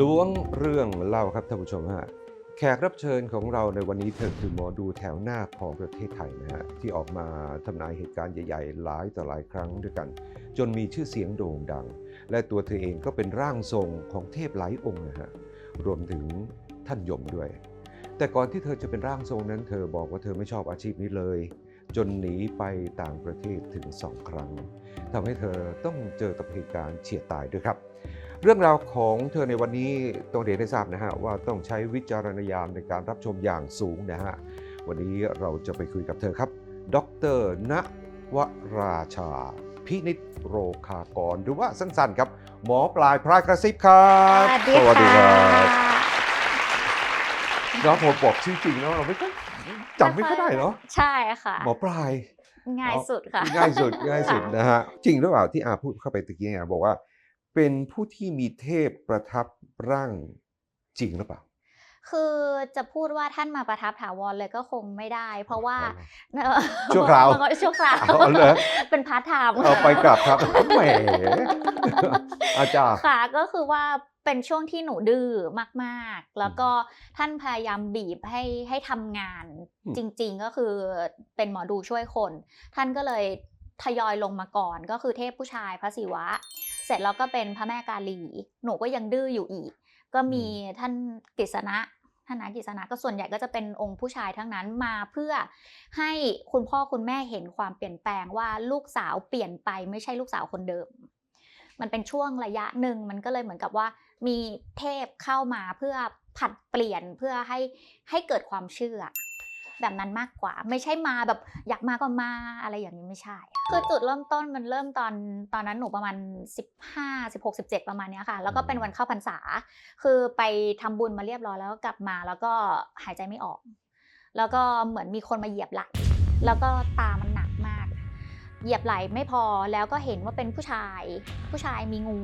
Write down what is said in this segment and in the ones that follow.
ล้วงเรื่องเล่าครับท่านผู้ชมฮะแขกรับเชิญของเราในวันนี้เธอคือหมอดูแถวหน้าของประเทศไทยนะฮะที่ออกมาทำนายเหตุการณ์ใหญ่ๆ หลายต่อหลายครั้งด้วยกัน จนมีชื่อเสียงโด่งดัง และตัวเธอเองก็เป็นร่างทรงของเทพหลายองค์นะฮะรวมถึงท่านยมด้วย แต่ก่อนที่เธอจะเป็นร่างทรงนั้น เธอบอกว่าเธอไม่ชอบอาชีพนี้เลย จนหนีไปต่างประเทศถึงสองครั้งทำให้เธอต้องเจอกับเหตุการณ์เฉียดตายด้วยครับ เรื่องราวของเธอในวันนี้ต้องเรียนให้ทราบนะฮะว่าต้องใช้วิจารณญาณในการรับชมอย่างสูงนะฮะวันนี้เราจะไปคุยกับเธอครับ ดรณวราชา พินิจโรคากรหรือว่าสั้นๆครับ หมอปลายพรายกระซิบครับสวัสดีค่ะน้องผมบอกชื่อจริงแล้วเราไม่ค่อยจำไม่ค่อยได้เนาะใช่ค่ะ หมอปลายง่ายสุดค่ะ ง่ายสุดง่ายสุดค่ะนะฮะจริงหรือเปล่าที่อาพูดเข้าไปตะกี้เนี่ยบอกว่า เป็นผู้ที่มีเทพประทับร่างจริงหรือเปล่า คือจะพูดว่าท่านมาประทับถาวรเลยก็คงไม่ได้ เพราะว่าอ๋อเออชั่วคราวชั่วคราวเอาเหรอเป็นพาร์ทไทม์เอาไปกลับครับแหมอาจารย์ค่ะก็คือว่าเป็นช่วงที่หนูดื้อมากๆ แล้วก็ท่านพยายามบีบให้ให้ทำงานอืมจริง ๆ ก็คือเป็นหมอดูช่วยคน ท่านก็เลย ทยอยลงมาก่อนก็คือเทพผู้ชายพระศิวะ เสร็จแล้วก็เป็นพระแม่กาลี หนูก็ยังดื้ออยู่อีก ก็มีท่านกฤษณะท่านนะกฤษณะก็ส่วนใหญ่ก็จะเป็นองค์ผู้ชายทั้งนั้นมาเพื่อให้คุณพ่อคุณแม่เห็นความเปลี่ยนแปลงว่าลูกสาวเปลี่ยนไปไม่ใช่ลูกสาวคนเดิม มันเป็นช่วงระยะหนึ่งมันก็เลยเหมือนกับว่า มีเทพเข้ามาเพื่อผัดเปลี่ยนเพื่อให้ให้เกิดความเชื่อ แบบนั้นมากกว่า ไม่ใช่มาแบบอยากมาก็มาอะไรอย่างนี้ไม่ใช่ คือจุดเริ่มต้นมันเริ่มตอนตอนนั้นหนูประมาณ 15 16 17 ประมาณเนี้ยค่ะ แล้วก็เป็นวันเข้าพรรษา คือไปทำบุญมาเรียบร้อยแล้วก็กลับมาแล้วก็หายใจไม่ออก แล้วก็เหมือนมีคนมาเหยียบไหล่แล้วก็ตามัน เหยียบไหล่ไม่พอแล้วก็เห็นว่าเป็นผู้ชาย ผู้ชายมีงู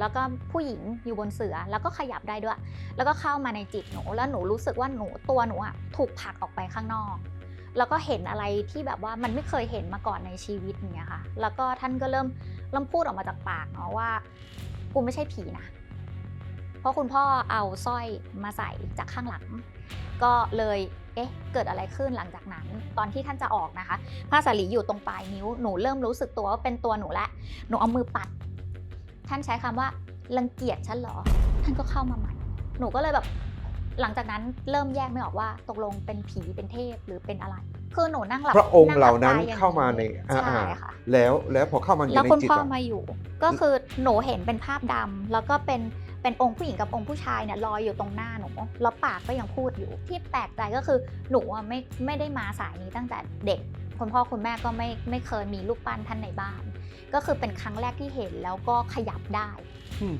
แล้วก็ผู้หญิงอยู่บนเสือแล้วก็ขยับได้ด้วย แล้วก็เข้ามาในจิตหนู แล้วหนูรู้สึกว่าหนูตัวหนูอะถูกผลักออกไปข้างนอก แล้วก็เห็นอะไรที่แบบว่ามันไม่เคยเห็นมาก่อนในชีวิตอย่างเงี้ยค่ะ แล้วก็ท่านก็เริ่มเริ่มพูดออกมาจากปากเนาะว่ากูไม่ใช่ผีนะเพราะคุณพ่อเอาสร้อยมาใส่จากข้างหลัง ก็เลยเอ๊ะเกิดอะไรขึ้นหลังจากนั้น ตอนที่ท่านจะออกนะคะ ผ้าสาลีอยู่ตรงปลายนิ้วหนูเริ่มรู้สึกตัวว่าเป็นตัวหนูแล้วหนูเอามือปัด ท่านใช้คำว่ารังเกียจฉันเหรอ ท่านก็เข้ามาใหม่หนูก็เลยแบบหลังจากนั้นเริ่มแยกไม่ออกว่าตกลงเป็นผีเป็นเทพหรือเป็นอะไร คือหนูนั่งหลับพระองค์เหล่านั้นงหลับตอย่งเข้ามาในอ่าใช่ค่ะแล้วแล้วพอเข้ามาอยู่แล้วในคุณจิตพ่ออะมาอยู่ ก็คือหนูเห็นเป็นภาพดำแล้วก็เป็น เป็นองค์ผู้หญิงกับองค์ผู้ชายเนี่ยลอยอยู่ตรงหน้าหนูแล้วปากก็ยังพูดอยู่ที่แปลกใจก็คือหนูอะไม่ไม่ได้มาสายนี้ตั้งแต่เด็กคุณพ่อคุณแม่ก็ไม่ไม่เคยมีรูปปั้นท่านในบ้าน ก็คือเป็นครั้งแรกที่เห็นแล้วก็ขยับได้อืม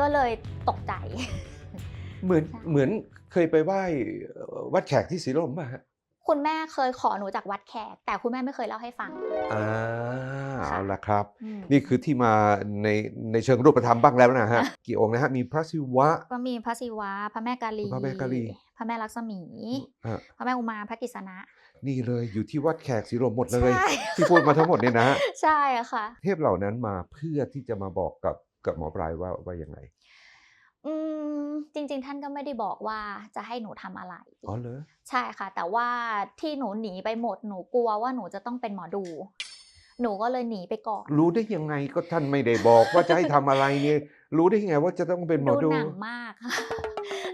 ก็เลยตกใจ เหมือนใช่เหมือนเคยไปไหว้เอ่อวัดแขกที่ศรีลมป่ะฮะ คุณแม่เคยขอหนูจากวัดแขก แต่คุณแม่ไม่เคยเล่าให้ฟังอ่าค่ะเอาละครับ อืมนี่คือที่มาในในเชิงรูปธรรมบ้างแล้วนะฮะ กี่องค์นะฮะ มีพระศิวะ ก็มีพระศิวะ พระแม่กาลี พระแม่กาลี พระแม่ลักษมีอะพระแม่อุมาพระกฤษณะ นี่เลยอยู่ที่วัดแขกศรีลมหมดเลย ใช่ ที่พูดมาทั้งหมดเนี่ยนะฮะ ใช่ค่ะ เทพเหล่านั้นมาเพื่อที่จะมาบอกกับกับหมอปลายว่าว่ายังไง อืมจริง ๆ ท่านก็ไม่ได้บอกว่าจะให้หนูทำอะไร อ๋อเหรอ ใช่ค่ะ แต่ว่าที่หนูหนีไปหมดหนูกลัวว่าหนูจะต้องเป็นหมอดู หนูก็เลยหนีไปก่อนรู้ได้ยังไงก็ท่านไม่ได้บอกว่าจะให้ทำอะไรเนี่ยรู้ได้ยังไงว่าจะต้องเป็นหมอดูดู หนังมากค่ะ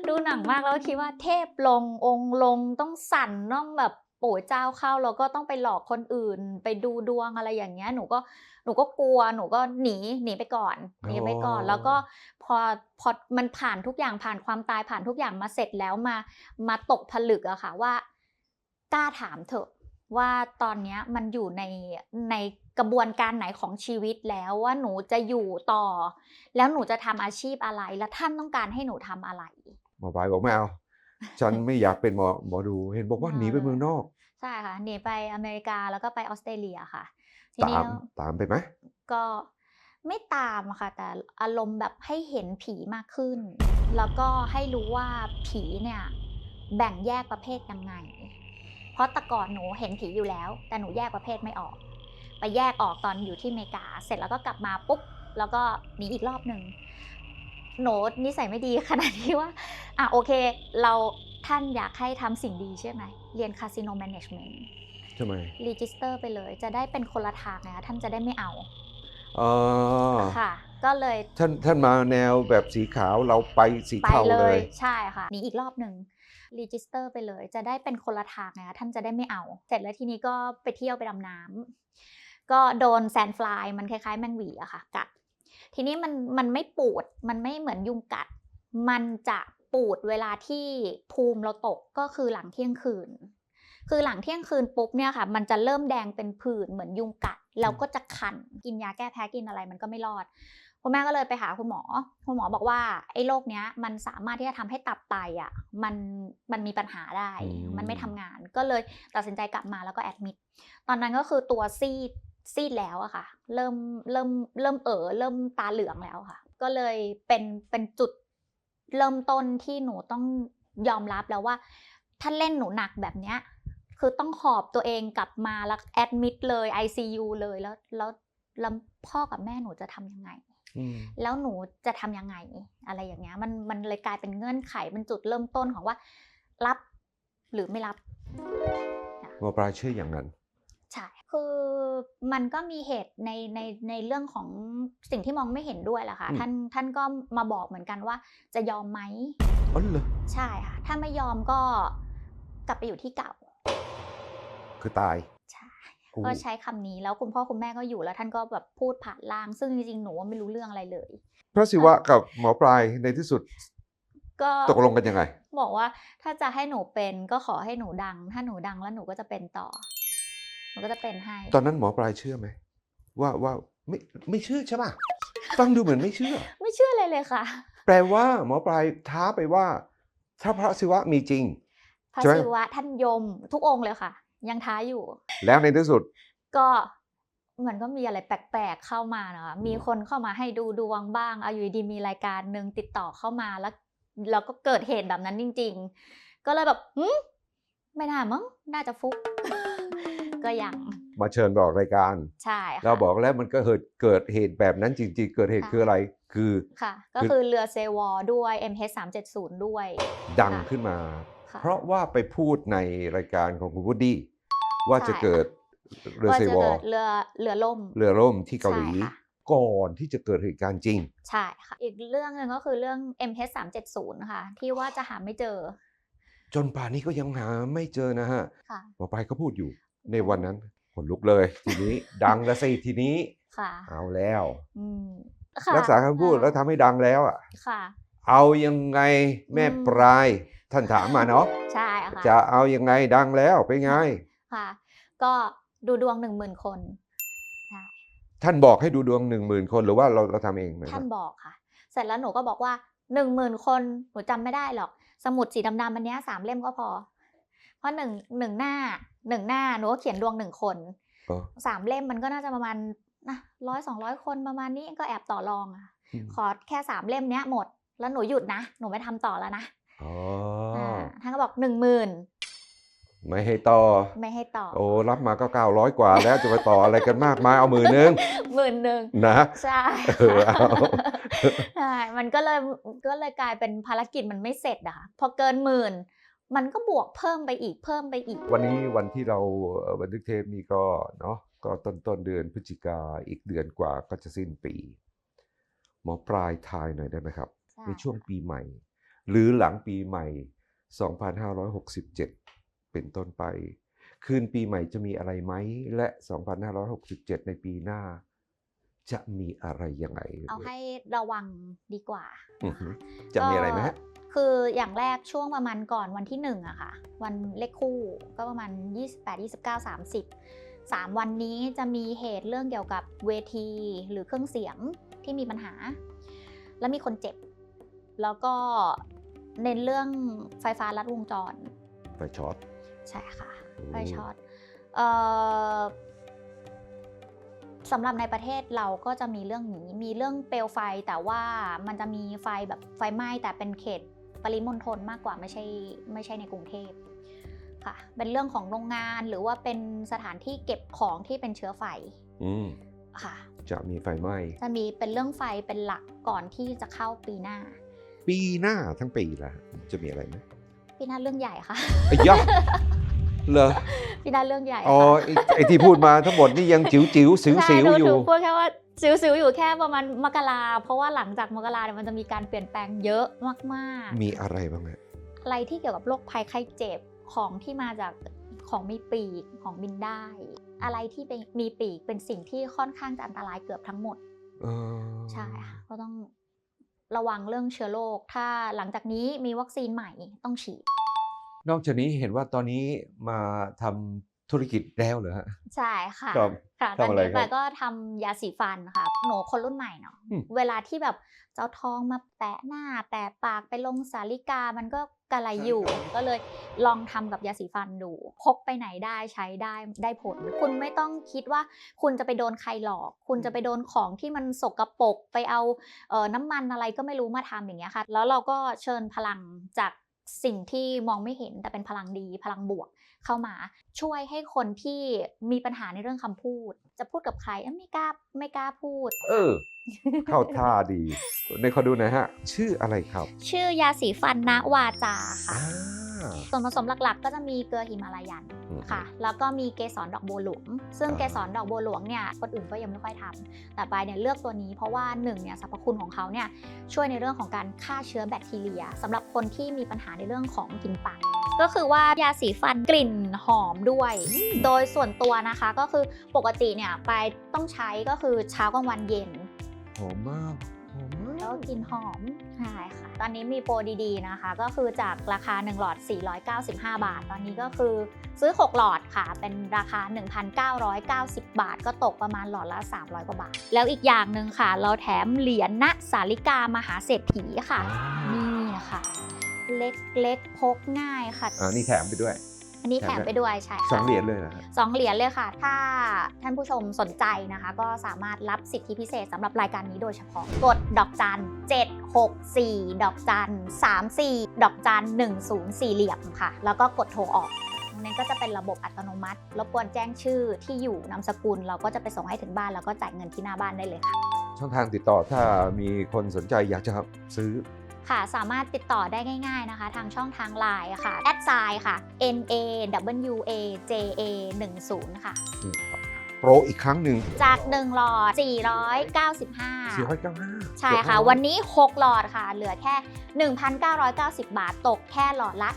ดูหนังมากแล้วก็คิดว่าเทพลงองค์ลงต้องสั่นต้องแบบโป๋เจ้าเข้าแล้วก็ต้องไปหลอกคนอื่น ไปดูดวงอะไรอย่างเงี้ยหนูก็หนูก็กลัวหนูก็หนีหนีไปก่อนหนีไปก่อนอ๋อแล้วก็พอพอมันผ่านทุกอย่างผ่านความตายผ่านทุกอย่างมาเสร็จแล้วมามาตกผลึกอะค่ะว่ากล้าถามเถอะว่าตอนเนี้ยมันอยู่ในในกระบวนการไหนของชีวิตแล้วว่าหนูจะอยู่ต่อ แล้วหนูจะทำอาชีพอะไร และท่านต้องการให้หนูทำอะไรหมอปลายบอกไม่เอา ฉันไม่อยากเป็นหมอหมอดู เห็นบอกว่าไม่หนีไปเอาเลยเมืองนอก ใช่ค่ะหนีไปอเมริกาแล้วก็ไปออสเตรเลียค่ะทีตานี้มตามไปไหมก็ไม่ตามอะค่ะ แต่อารมณ์แบบให้เห็นผีมากขึ้น แล้วก็ให้รู้ว่าผีเนี่ยแบ่งแยกประเภทยังไง เพราะแต่ก่อนหนูเห็นผีอยู่แล้ว แต่หนูแยกประเภทไม่ออก ไปแยกออกตอนอยู่ที่อเมริกา เสร็จแล้วก็กลับมาปุ๊บแล้วก็หนีอีกรอบหนึ่ง โน้ตนิสัยไม่ดีขนาดที่ว่าอะโอเคเราท่านอยากให้ทำสิ่งดีใช่ไหมเรียนคาสิโนแมネจเมนต์ทำไมรีจิสเตอร์ไปเลย จะได้เป็นคนละทางไงคะท่านจะได้ไม่เอาอ๋อค่ะก็เลยท่านท่านมาแนวแบบสีขาวเราไปสีไปเทาเลเลยยใช่ค่ะหนีอีกรอบหนึ่งรีจิสเตอร์ไปเลย จะได้เป็นคนละทางไงคะท่านจะได้ไม่เอา เสร็จแล้วทีนี้ก็ไปเที่ยวไปดำน้ำก็โดนแซนฟลายมันคล้ายๆ แมงหวีอะค่ะกัด ทีนี้มันมันไม่ปูด มันไม่เหมือนยุงกัด มันจะปูดเวลาที่ภูมิเราตกก็คือหลังเที่ยงคืน คือหลังเที่ยงคืนปุ๊บเนี่ยค่ะ มันจะเริ่มแดงเป็นผื่นเหมือนยุงกัด แล้วก็จะคัน กินยาแก้แพ้กินอะไรมันก็ไม่รอดคุณแม่ก็เลยไปหาคุณหมอ คุณหมอบอกว่าไอ้โรคเนี้ยมันสามารถที่จะทำให้ตับไตอะมันมันมีปัญหาได้อืมมันไม่ทำงาน ก็เลยตัดสินใจกลับมาแล้วก็แอดมิด ตอนนั้นก็คือตัวซีด ซีดแล้วอะค่ะ เริ่มเริ่มเริ่มเอ๋อเริ่มตาเหลืองแล้วค่ะ ก็เลยเป็นเป็นจุดเริ่มต้นที่หนูต้องยอมรับแล้วว่า ถ้าเล่นหนูหนักแบบเนี้ย คือต้องหอบตัวเองกลับมาแล้วแอดมิดเลย ICU เลยแล้วแล้วแล้วพ่อกับแม่หนูจะทำยังไงอืมแล้วหนูจะทำยังไงอะไรอย่างเงี้ยมันมันเลยกลายเป็นเงื่อนไขเป็นจุดเริ่มต้นของว่า รับหรือไม่รับหมอปลายเชื่ออย่างนั้นใช่ คือมันก็มีเหตุในในในเรื่องของสิ่งที่มองไม่เห็นด้วยแหละค่ะอืมท่านท่านก็มาบอกเหมือนกันว่าจะยอมไหมอ๋อเหรอใช่ค่ะถ้าไม่ยอมก็กลับไปอยู่ที่เก่า คือตายใช่โอ้ก็ใช้คำนี้แล้วคุณพ่อคุณแม่ก็อยู่แล้วท่านก็แบบพูดผ่านล่าง ซึ่งจริงๆหนูว่าไม่รู้เรื่องอะไรเลย พระศิวะกับหมอปลายในที่สุดก็ตกลงกันยังไง บอกว่าถ้าจะให้หนูเป็นก็ขอให้หนูดัง ถ้าหนูดังแล้วหนูก็จะเป็นต่อ หนูก็จะเป็นให้ ตอนนั้นหมอปลายเชื่อไหมว่าว่าไม่ไม่เชื่อใช่ป่ะฟังดูเหมือนไม่เชื่อ ไม่เชื่อเลยเลยค่ะ แปลว่าหมอปลายท้าไปว่า ถ้าพระศิวะมีจริง พระใช่ไหมศิวะท่านยมทุกองค์เลยค่ะ ยังท้าอยู่ แล้วในที่สุด ก็มันก็มีอะไรแปลกๆเข้ามานะคะมีคนเข้ามาให้ดูดวงบ้างเอาอยู่ดีๆมีรายการหนึ่งติดต่อเข้ามาแล้วแล้วก็เกิดเหตุแบบนั้นจริง ๆ ก็เลยแบบหืมไม่น่ามั้งน่าจะฟุก ก็ยัง มาเชิญบอกรายการ ใช่ค่ะเราบอกแล้วมันก็เกิดเกิดเหตุแบบนั้นจริงๆ เกิดเหตุค่ะคืออะไรคือค่ะ ก็คือคือเรือเซวอร์ด้วย MH 370 ด้วย ดังค่ะขึ้นมาค่ะเพราะว่าไปพูดในรายการของคุณวูดดี้ว่าใช่จะเกิดเรือว่าเซจะวอเกิร์ดเรือเรือล่ม เรือล่มที่เกาหลีใช่ค่ะก่อนที่จะเกิดเหตุการณ์จริง ใช่ค่ะ อีกเรื่องหนึ่งก็คือเรื่อง MH 370ค่ะ ที่ว่าจะหาไม่เจอ จนป่านนี้ก็ยังหาไม่เจอนะฮะค่ะหมอปลายก็พูดอยู่ ในวันนั้นขนลุกเลย ทีนี้ดังละสิทีนี้ค่ะเอาแล้วอืมค่ะรักษาคำพูดแล้วทำให้ดังแล้วอะค่ะเอายังไงแม่อืมปลายท่านถามมาเนาะใช่ค่ะจะเอายังไงดังแล้วไปนไงค่ะ ก็ดูดวงหนึ่งหมื่นคนใช่ท่านบอกให้ดูดวงหนึ่งหมื่นคนหรือว่าเราเราทำเองไหมท่านบอกค่ะ เสร็จแล้วหนูก็บอกว่าหนึ่งหมื่นคนหนูจำไม่ได้หรอก สมุดสีดำๆอันเนี้ยสามเล่มก็พอ เพราะหนึ่งหนึ่งหน้าหนึ่งหน้าหนูก็เขียนดวงหนึ่งคนเออสามเล่มมันก็น่าจะประมาณนะร้อยสองร้อยคนประมาณนี้ก็แอบต่อรองอะอืมขอแค่สามเล่มเนี้ยหมด แล้วหนูหยุดนะ หนูไม่ทำต่อแล้วนะอ๋อาท่านก็บอกหนึ่งหมื่นไม่ให้ต่อ ไม่ให้ต่อ โอ้รับมาก็เก้าร้อยกว่าแล้วจะไปต่ออะไรกันมากมายเอาหมื่นนึงหมื่นหนึ่งนะใช่เออเอาใช่มันก็เลยก็เลยกลายเป็นภารกิจมันไม่เสร็จอะค่ะพอเกินหมื่น มันก็บวกเพิ่มไปอีกเพิ่มไปอีก วันนี้วันที่เราเอ่อบันทึกเทปนี้ก็เนาะก็ต้นต้นเดือนพฤศจิกาอีกเดือนกว่าก็จะสิ้นปี หมอปลายทายหน่อยได้ไหมครับใช่ในช่วงปีใหม่ หรือหลังปีใหม่ 2567 เป็นต้นไป คืนปีใหม่จะมีอะไรไหม และ 2567 ในปีหน้า จะมีอะไรยังไง เอาให้ระวังดีกว่าอือฮึจะมีอะไรไหมฮะก็ คืออย่างแรกช่วงประมาณก่อนวันที่หนึ่งอะค่ะ วันเลขคู่ก็ประมาณ 28 29 30 3 วันนี้จะมีเหตุเรื่องเกี่ยวกับเวทีหรือเครื่องเสียงที่มีปัญหา แล้วมีคนเจ็บ แล้วก็เน้นเรื่องไฟฟ้าลัดวงจร ไฟช็อต ใช่ค่ะโอ้ไฟช็อตเอ่อสำหรับในประเทศเราก็จะมีเรื่องนี้ มีเรื่องเปลวไฟแต่ว่ามันจะมีไฟแบบไฟไหม้แต่เป็นเขต ปริมณฑลมากกว่าไม่ใช่ไม่ใช่ในกรุงเทพค่ะ เป็นเรื่องของโรงงานหรือว่าเป็นสถานที่เก็บของที่เป็นเชื้อไฟอืมค่ะ จะมีไฟไหม้จะมีเป็นเรื่องไฟเป็นหลักก่อนที่จะเข้าปีหน้า ปีหน้าทั้งปีละจะมีอะไรไหมพี่นัทเรื่องใหญ่ค่ะไอ้ยะเหรอพี่นัทเรื่องใหญ่อ๋อค่ะไอ้ไอที่พูดมาทั้งหมดนี่ยังจิ๋วจิ๋วสิวใช่สิวหนูอยู่หนูพูดแค่ว่า สิวๆอยู่แค่ประมาณมกราเพราะว่าหลังจากมกราเนี่ยมันจะมีการเปลี่ยนแปลงเยอะมากๆ มีอะไรบ้างฮะอะไรที่เกี่ยวกับโรคภัยไข้เจ็บของที่มาจากของมีปีกของบินได้ อะไรที่เป็นมีปีกเป็นสิ่งที่ค่อนข้างจะอันตรายเกือบทั้งหมดเออใช่ค่ะก็ต้องระวังเรื่องเชื้อโรคถ้าหลังจากนี้มีวัคซีนใหม่ต้องฉีด นอกจากนี้เห็นว่าตอนนี้มาทำ ธุรกิจแล้วเหรอฮะ ใช่ค่ะครับค่ะตทำอนอะไรนี้ครับไปก็ทำยาสีฟันค่ะหนูคนรุ่นใหม่เนาะอืม เวลาที่แบบเจ้าทองมาแปะหน้า แปะปากไปลงสาลิกามันก็กระไรอยู่ ก็เลยลองทำกับยาสีฟันดูพกไปไหนได้ใช้ได้ได้ผล คุณไม่ต้องคิดว่าคุณจะไปโดนใครหลอก คุณจะไปโดนของที่มันสกปรกไปเอาเอ่อน้ำมันอะไรก็ไม่รู้มาทำอย่างเงี้ยค่ะ แล้วเราก็เชิญพลังจากสิ่งที่มองไม่เห็นแต่เป็นพลังดีพลังบวก เข้ามาช่วยให้คนที่มีปัญหาในเรื่องคำพูด จะพูดกับใครเอ้ยไม่กล้าไม่กล้าพูด เออ เข้าท่าดี ในขอดูหน่อยฮะ ชื่ออะไรครับ ชื่อยาสีฟันณวาจาค่ะอ่า ส่วนผสมหลักๆ ก็จะมีเกลือหิมาลายันอืมค่ะ แล้วก็มีเกสรดอกบัวหลวง ซึ่งอ่าเกสรดอกบัวหลวงเนี่ย คนอื่นก็ยังไม่ค่อยทำแต่ปายเนี่ยเลือกตัวนี้เพราะว่าหนึ่งเนี่ยสรรพคุณของเขาเนี่ยช่วยในเรื่องของการฆ่าเชื้อแบคทีเรียสำหรับคนที่มีปัญหาในเรื่องของกลิ่นปากก็คือว่ายาสีฟันกลิ่นหอมด้วย โดยส่วนตัวนะคะก็คือปกติเนี่ยปายต้องใช้ก็คือเช้ากลางวันเย็น หอมมาก หอมมาแล้วกกลินหอมใช่ค่ะ ตอนนี้มีโปรดีๆนะคะ ก็คือจากราคา 1 หลอด 495 บาท ตอนนี้ก็คือซื้อ 6 หลอดค่ะ เป็นราคา 1,990 บาท ก็ตกประมาณหลอดละ 300 กว่าบาท แล้วอีกอย่างหนึ่งค่ะ เราแถมเหรียญณสาลิกามหาเศรษฐีค่ะ นี่นะคะเล็กๆพกง่ายค่ะอ่านี่แถมไปด้วย อันนี้แถมไปด้วยใช่ค่ะสองเหรียญเลยนะฮะสองเหรียญเลยค่ะ ถ้าท่านผู้ชมสนใจนะคะ ก็สามารถรับสิทธิพิเศษสำหรับรายการนี้โดยเฉพาะ กดดอกจัน764 ดอกจัน34 ดอกจัน104เหลี่ยมค่ะ แล้วก็กดโทรออกตรงนี้ก็จะเป็นระบบอัตโนมัติ รบกวนแจ้งชื่อที่อยู่นามสกุล เราก็จะไปส่งให้ถึงบ้าน แล้วก็จ่ายเงินที่หน้าบ้านได้เลยค่ะ ช่องทางติดต่อถ้ามีคนสนใจอยากจะซื้อ ค่ะ สามารถติดต่อได้ง่ายๆนะคะ ทางช่องทางไลน์ค่ะแอดไซน์ค่ะ n a w a j a 1 0ค่ะนี่ครับโปรอีกครั้งหนึ่งจาก 1 หลอด495 495 ใช่ค่ะ วันนี้ 6 หลอดค่ะ เหลือแค่ 1,990 บาท ตกแค่หลอดละ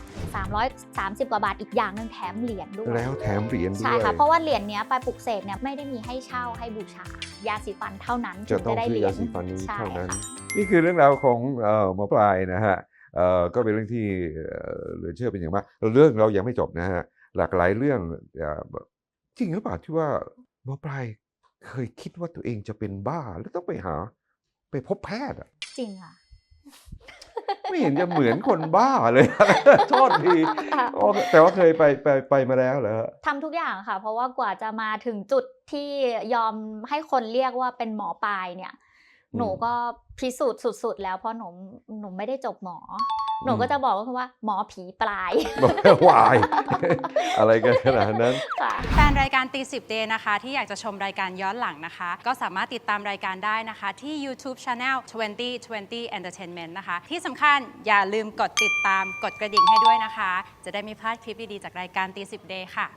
330 กว่าบาทอีกอย่างหนึ่งแถมเหรียญด้วย แล้วแถมเหรียญด้ใช่วยค่ะ เพราะว่าเหรียญเนี้ยไปปลุกเสกเนี่ยไม่ได้มีให้เช่าให้บูชา ยาสีฟันเท่านั้นจะต้องได้ซื้เหอรียยาญสีฟันนี้ใช่เท่านั้นค่ะนี่คือเรื่องราวของเอ่อหมอปลายนะฮะเอ่อก็เป็นเรื่องที่เอ่อเหลือเชื่อเป็นอย่างมากเรื่องเรายังไม่จบนะฮะหลากหลายเรื่องเอ่อจริงหรือเปล่าที่ว่าหมอปลายเคยคิดว่าตัวเองจะเป็นบ้าแล้วต้องไปหา ไปพบแพทย์อะจริงค่ะ ไม่เห็นจะเหมือนคนบ้าเลย โทษทีโอ้แต่ว่าเคยไปไปไปมาแล้วเหรอฮะทำทุกอย่างค่ะ เพราะว่ากว่าจะมาถึงจุดที่ยอมให้คนเรียกว่าเป็นหมอปลายเนี่ยอืมหนูก็พิสูจน์สุด ๆ แล้วเพราะหนูหนูไม่ได้จบหมอ หนูก็จะบอกว่าหมอผีปลายบอกวาย อะไรกันขนาดนั้นค่ะแฟนรายการตีสิบเดนะคะ ที่อยากจะชมรายการย้อนหลังนะคะ ก็สามารถติดตามรายการได้นะคะ ที่ YouTube Channel 2020 Entertainment นะคะ ที่สำคัญอย่าลืมกดติดตามกดกระดิ่งให้ด้วยนะคะ จะได้ไม่พลาดคลิปดีๆจากรายการตีสิบเดค่ะ